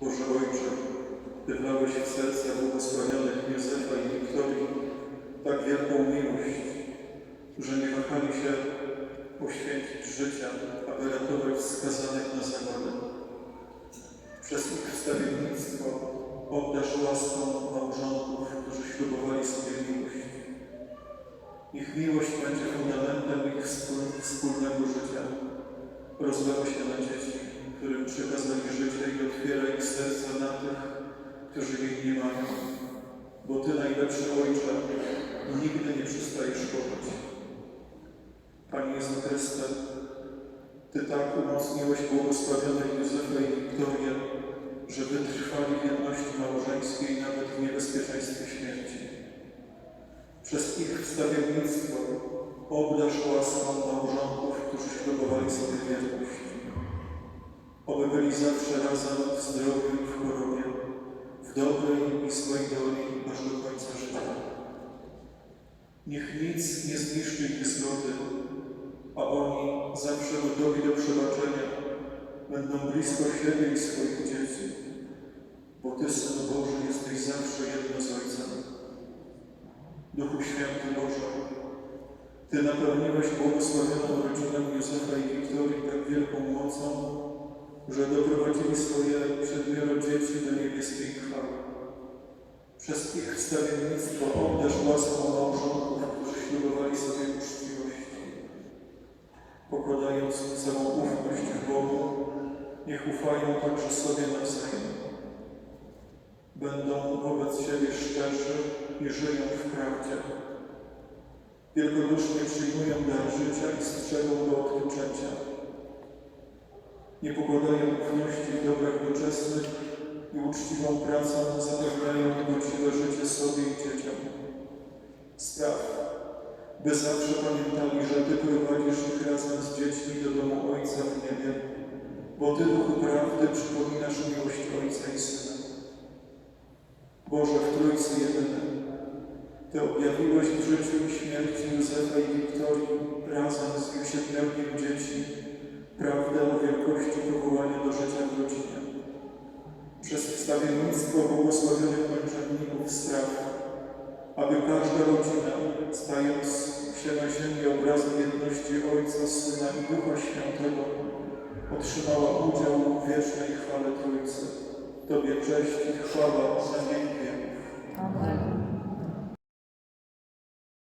Boże Ojcze, Ty wlałeś w serca błogosławionych Józefa i Wiktorii tak wielką miłość, że nie wahali się poświęcić życia, aby ratować skazanych na zagładę. Przez ich wstawiennictwo obdarz łaską małżonków, którzy ślubowali sobie miłość. Ich miłość będzie fundamentem ich wspól- wspólnego życia. Rozlewa się na dzieci, którym przekazali życie i otwiera ich serca na tych, którzy jej nie mają. Bo Ty, najlepszy Ojcze, nigdy nie przestajesz kochać. Panie Jezu Chryste, Ty tak umocniłeś błogosławionych Józefa i Wiktorię, że wytrwali w jedności małżeńskiej nawet w niebezpieczeństwie śmierci. Przez ich wstawiennictwo obdarz łaską małżonków, którzy ślubowali sobie wierność. Oby byli zawsze razem w zdrowiu i w chorobie, w dobrej i złej doli aż do końca życia. Niech nic nie zniszczy ich zgody, a oni zawsze gotowi do przebaczenia będą blisko siebie i swoich dzieci, bo Ty, Synu Boży, jesteś zawsze jedno z Ojcem. Duchu Święty Boże, Ty napełniłeś błogosławioną rodzinę dzieci do niebieskiej chwały. Przez ich wstawiennictwo obdarz łaską małżonków, którzy ślubowali sobie uczciwość. Pokładając całą ufność w Bogu, niech ufają także sobie nawzajem. Będą wobec siebie szczerzy i żyją w prawdzie. Wielkodusznie przyjmują dar życia i strzegą go od poczęcia. Nie pokładają ufności w dobrach doczesnych i uczciwą pracą zapewniają godziwe życie sobie i dzieciom. Spraw, by zawsze pamiętali, że Ty prowadzisz ich razem z dziećmi do domu Ojca w niebie, bo Ty, Duchu Prawdy, przypominasz miłość Ojca i Syna. Boże w Trójcy Jedyny, Ty objawiłeś w życiu i śmierci Józefa i Wiktorii razem z ich siedmiorgiem dzieci prawdę o wielkości powołania do życia w rodzinie. Przez wstawiennictwo błogosławionych męczenników spraw, aby każda rodzina, stając ziemi obrazem jedności Ojca, Syna i Ducha Świętego, otrzymała udział w wiecznej chwale Trójcy. Tobie cześć i chwała na wieki.